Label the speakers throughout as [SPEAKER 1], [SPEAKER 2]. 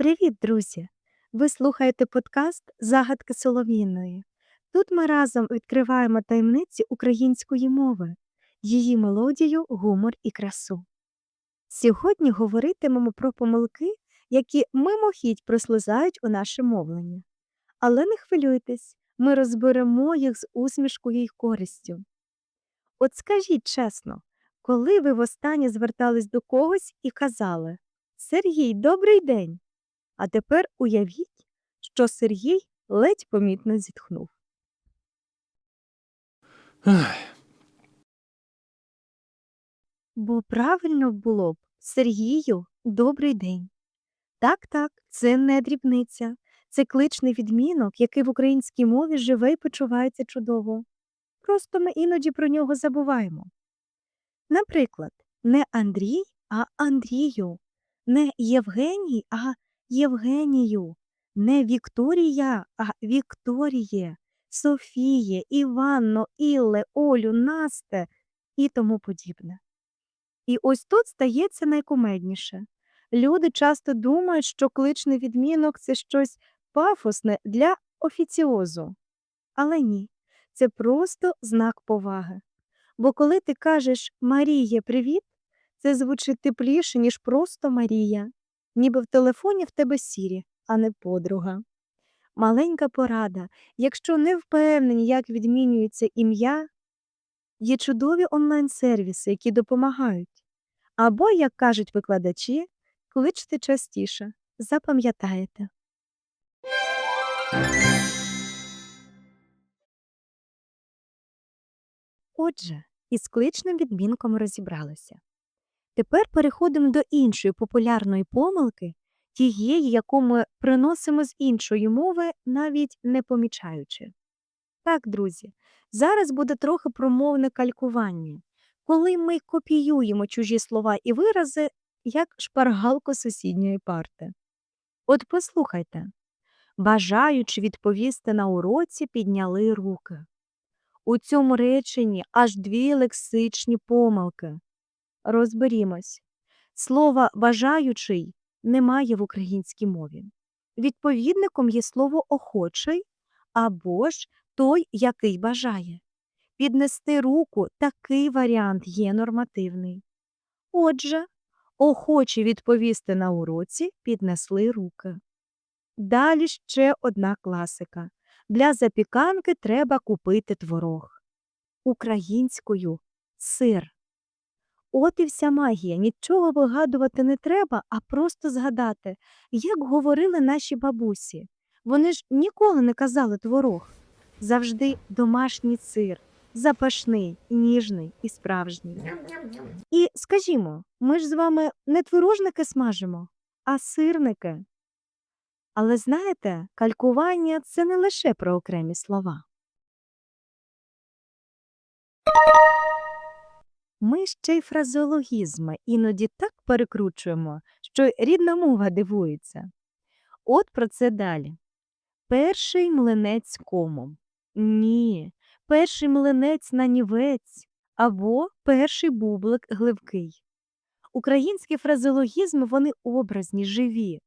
[SPEAKER 1] Привіт, друзі! Ви слухаєте подкаст Загадки Солов'їної. Тут ми разом відкриваємо таємниці української мови, її мелодію, гумор і красу. Сьогодні говоритимемо про помилки, які мимохідь прослизають у наше мовлення. Але не хвилюйтесь, ми розберемо їх з усмішкою й користю. От скажіть чесно, коли ви востаннє звертались до когось і казали Сергій, добрий день! А тепер уявіть, що Сергій ледь помітно зітхнув.
[SPEAKER 2] Ах,
[SPEAKER 1] Бо правильно було б Сергію, добрий день. Так, так, це не дрібниця, це кличний відмінок, який в українській мові живе і почувається чудово. Просто ми іноді про нього забуваємо. Наприклад, не Андрій, а Андрію, не Євгеній, а Євгенію, не Вікторія, а Вікторіє, Софіє, Іванно, Ілле, Олю, Насте і тому подібне. І ось тут стається найкумедніше. Люди часто думають, що кличний відмінок це щось пафосне для офіціозу. Але ні, це просто знак поваги. Бо коли ти кажеш Маріє, привіт, це звучить тепліше, ніж просто Марія, ніби в телефоні в тебе сірі, а не подруга. Маленька порада. Якщо не впевнені, як відмінюється ім'я, є чудові онлайн-сервіси, які допомагають. Або, як кажуть викладачі, кличте частіше. Запам'ятаєте. Отже, із кличним відмінком розібралися. Тепер переходимо до іншої популярної помилки, тієї, яку ми приносимо з іншої мови, навіть не помічаючи. Так, друзі, зараз буде трохи про мовне калькування, коли ми копіюємо чужі слова і вирази, як шпаргалку сусідньої парти. От послухайте, бажаючи відповісти на уроці, підняли руки. У цьому реченні аж дві лексичні помилки. Розберімось. Слова бажаючий немає в українській мові. Відповідником є слово охочий або ж той, який бажає. Піднести руку такий варіант є нормативний. Отже, охочі відповісти на уроці піднесли руки. Далі ще одна класика. Для запіканки треба купити творог. Українською сир. От і вся магія. Нічого вигадувати не треба, а просто згадати, як говорили наші бабусі. Вони ж ніколи не казали творог. Завжди домашній сир, запашний, ніжний і справжній. І скажімо, ми ж з вами не творожники смажимо, а сирники. Але знаєте, калькування це не лише про окремі слова. Ми ще й фразеологізми іноді так перекручуємо, що рідна мова дивується. От про це далі. Перший млинець комом. Ні, перший млинець нанівець або перший бублик гливкий. Українські фразеологізми вони образні, живі.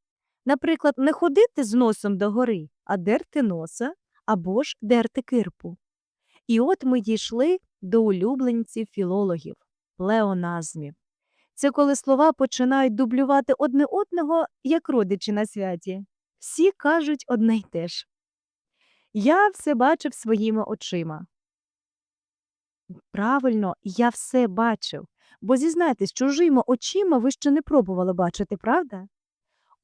[SPEAKER 1] Наприклад, не ходити з носом догори, а дерти носа або ж дерти кирпу. І от ми дійшли до улюбленців філологів плеоназмів. Це коли слова починають дублювати одне одного, як родичі на святі. Всі кажуть одне й те ж. Я все бачив своїми очима. Правильно, я все бачив, бо зізнайтесь, чужими очима ви ще не пробували бачити, правда?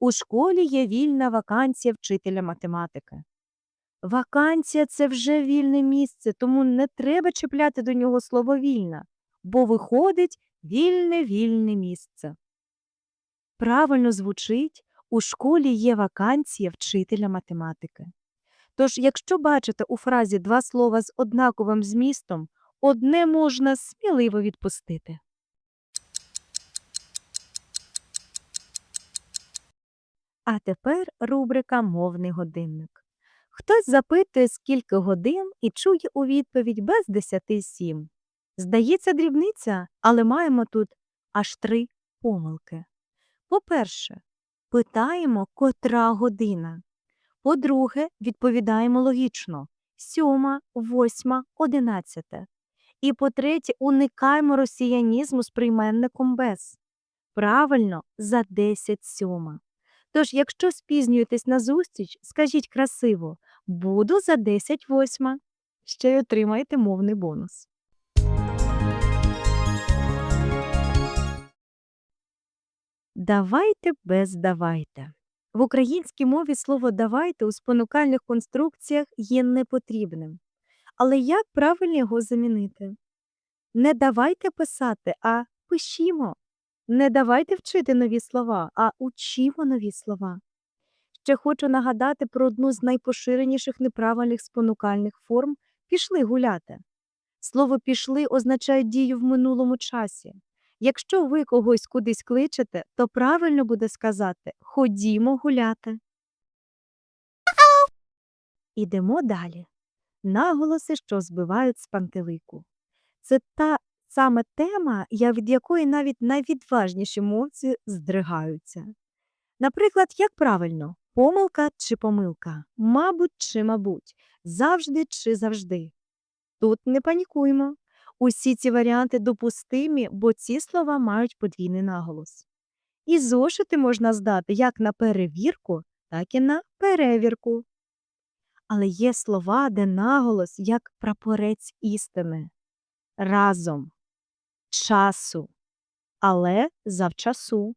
[SPEAKER 1] У школі є вільна вакансія вчителя математики. Вакансія це вже вільне місце, тому не треба чіпляти до нього слово вільна, бо виходить вільне вільне місце. Правильно звучить у школі є вакансія вчителя математики. Тож, якщо бачите у фразі два слова з однаковим змістом, одне можна сміливо відпустити. А тепер рубрика Мовний годинник. Хтось запитує, скільки годин, і чує у відповідь без десяти сім. Здається, дрібниця, але маємо тут аж три помилки. По-перше, питаємо, котра година. По-друге, відповідаємо логічно сьома, восьма, одинадцята. І по-третє, уникаємо росіянізму з прийменником без. Правильно, за 10 сьома. Тож, якщо спізнюєтесь на зустріч, скажіть красиво буду за 10 восьма. Ще й отримаєте мовний бонус. Давайте без давайте. В українській мові слово давайте у спонукальних конструкціях є непотрібним. Але як правильно його замінити? Не давайте писати, а пишімо. Не давайте вчити нові слова, а учімо нові слова. Ще хочу нагадати про одну з найпоширеніших неправильних спонукальних форм пішли гуляти. Слово пішли означає дію в минулому часі. Якщо ви когось кудись кличете, то правильно буде сказати ходімо гуляти. Ідемо далі. Наголоси, що збивають з пантелику. Це та саме тема, від якої навіть найвідважніші мовці здригаються. Наприклад, як правильно помилка чи помилка, мабуть чи мабуть, завжди чи завжди. Тут не панікуємо. Усі ці варіанти допустимі, бо ці слова мають подвійний наголос. І зошити можна здати як на перевірку, так і на перевірку. Але є слова, де наголос як прапорець істини. Разом, часу, але завчасу,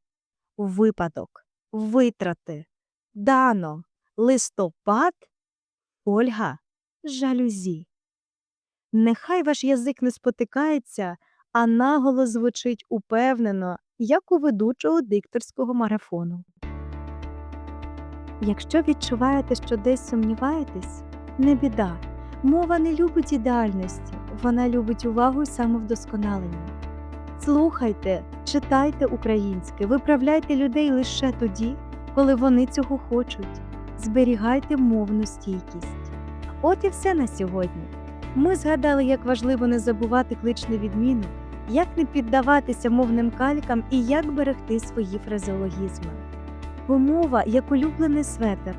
[SPEAKER 1] випадок, витрати, дано, листопад, Ольга, жалюзі. Нехай ваш язик не спотикається, а наголос звучить упевнено, як у ведучого дикторського марафону. Якщо відчуваєте, що десь сумніваєтесь, не біда. Мова не любить ідеальності, вона любить увагу і самовдосконалення. Слухайте, читайте українське, виправляйте людей лише тоді, коли вони цього хочуть. Зберігайте мовну стійкість. От і все на сьогодні. Ми згадали, як важливо не забувати кличний відмінок, як не піддаватися мовним калькам і як берегти свої фразеологізми. Бо мова як улюблений светр.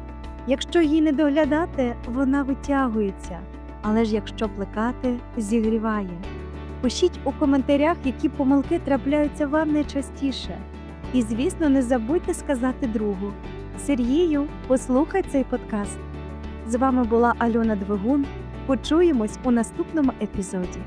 [SPEAKER 1] Якщо її не доглядати, вона витягується, але ж якщо плекати, зігріває. Пишіть у коментарях, які помилки трапляються вам найчастіше. І, звісно, не забудьте сказати другу. Сергію, послухай цей подкаст. З вами була Альона Двигун. Почуємось у наступному епізоді.